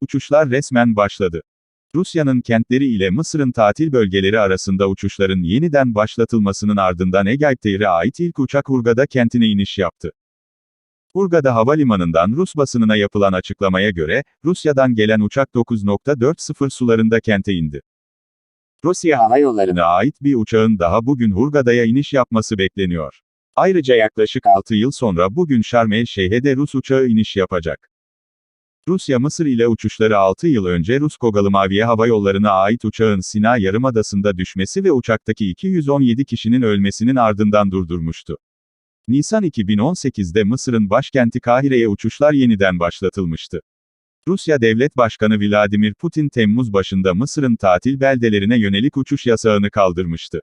Uçuşlar resmen başladı. Rusya'nın kentleri ile Mısır'ın tatil bölgeleri arasında uçuşların yeniden başlatılmasının ardından Egipte'ye ait ilk uçak Hurgada kentine iniş yaptı. Hurgada Havalimanı'ndan Rus basınına yapılan açıklamaya göre, Rusya'dan gelen uçak 9.40 sularında kente indi. Rusya Hava Yolları'na ait bir uçağın daha bugün Hurgada'ya iniş yapması bekleniyor. Ayrıca yaklaşık 6 yıl sonra bugün Şarm el Şeyh'e Rus uçağı iniş yapacak. Rusya Mısır ile uçuşları 6 yıl önce Rus Kogalı Maviye Hava Yolları'na ait uçağın Sina Yarımadası'nda düşmesi ve uçaktaki 217 kişinin ölmesinin ardından durdurmuştu. Nisan 2018'de Mısır'ın başkenti Kahire'ye uçuşlar yeniden başlatılmıştı. Rusya Devlet Başkanı Vladimir Putin Temmuz başında Mısır'ın tatil beldelerine yönelik uçuş yasağını kaldırmıştı.